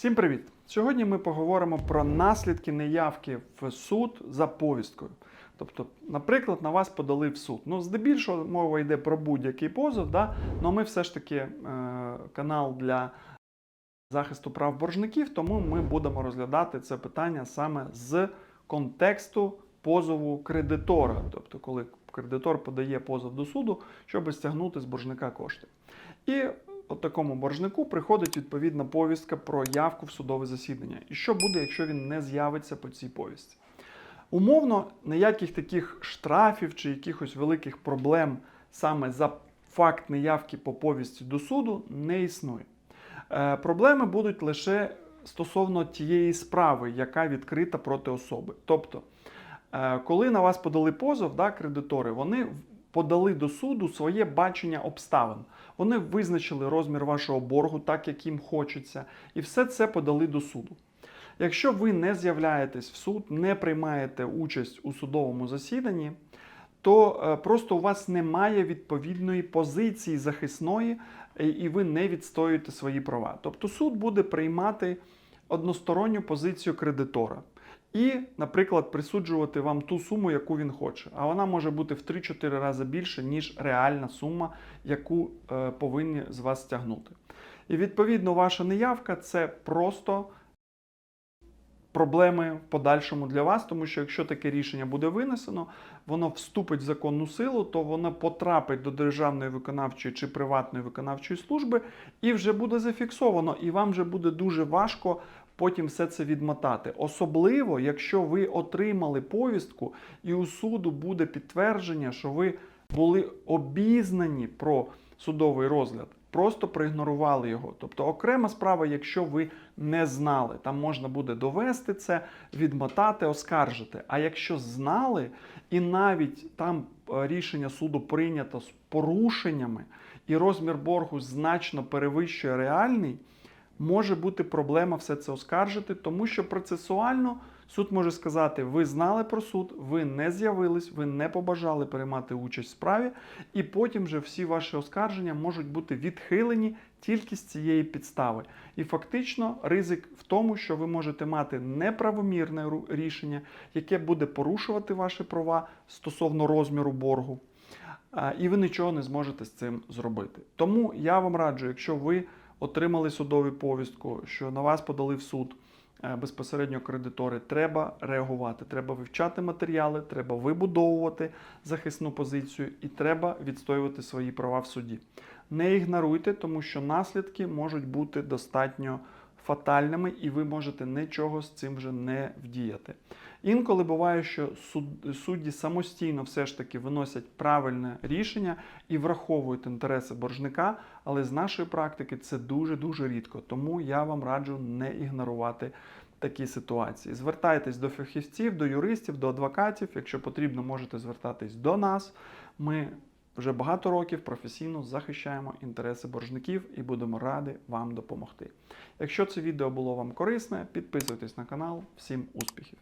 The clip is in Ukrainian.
Всім привіт! Сьогодні ми поговоримо про наслідки неявки в суд за повісткою. Тобто, наприклад, на вас подали в суд. Ну, здебільшого мова йде про будь-який позов, да? але ми все ж таки е, канал для захисту прав боржників, тому ми будемо розглядати це питання саме з контексту позову кредитора. Тобто, коли кредитор подає позов до суду, щоб стягнути з боржника кошти. І от такому боржнику приходить відповідна повістка про явку в судове засідання. І що буде, якщо він не з'явиться по цій повістці? Умовно, ніяких таких штрафів чи якихось великих проблем саме за факт неявки по повісті до суду не існує. Е, проблеми будуть лише стосовно тієї справи, яка відкрита проти особи. Тобто, е, коли на вас подали позов, да, кредитори, вони подали до суду своє бачення обставин. Вони визначили розмір вашого боргу так, як їм хочеться, і все це подали до суду. Якщо ви не з'являєтесь в суд, не приймаєте участь у судовому засіданні, то е, просто у вас немає відповідної позиції захисної, е, і ви не відстоюєте свої права. Тобто суд буде приймати односторонню позицію кредитора і, наприклад, присуджувати вам ту суму, яку він хоче. А вона може бути в 3-4 рази більше, ніж реальна сума, яку е, повинні з вас стягнути. І відповідно ваша неявка це просто проблеми в подальшому для вас, тому що якщо таке рішення буде винесено, воно вступить в законну силу, то воно потрапить до державної виконавчої чи приватної виконавчої служби і вже буде зафіксовано, і вам вже буде дуже важко потім все це відмотати. Особливо, якщо ви отримали повістку, і у суду буде підтвердження, що ви були обізнані про судовий розгляд. Просто проігнорували його. Тобто окрема справа, якщо ви не знали, там можна буде довести це, відмотати, оскаржити. А якщо знали, і навіть там е, рішення суду прийнято з порушеннями, і розмір боргу значно перевищує реальний, може бути проблема все це оскаржити, тому що процесуально суд може сказати: ви знали про суд, ви не з'явились, ви не побажали приймати участь в справі, і потім вже всі ваші оскарження можуть бути відхилені тільки з цієї підстави. І фактично ризик в тому, що ви можете мати неправомірне рішення, яке буде порушувати ваші права стосовно розміру боргу. І ви нічого не зможете з цим зробити. Тому я вам раджу, якщо ви отримали судову повістку, що на вас подали в суд е, безпосередньо кредитори, треба реагувати, треба вивчати матеріали, треба вибудовувати захисну позицію і треба відстоювати свої права в суді. Не ігноруйте, тому що наслідки можуть бути достатньо фатальними, і ви можете нічого з цим вже не вдіяти. Інколи буває, що судді самостійно все ж таки виносять правильне рішення і враховують інтереси боржника, але з нашої практики це дуже-дуже рідко. Тому я вам раджу не ігнорувати такі ситуації. Звертайтесь до фахівців, до юристів, до адвокатів. Якщо потрібно, можете звертатись до нас. Ми вже багато років професійно захищаємо інтереси боржників і будемо раді вам допомогти. Якщо це відео було вам корисне, підписуйтесь на канал. Всім успіхів!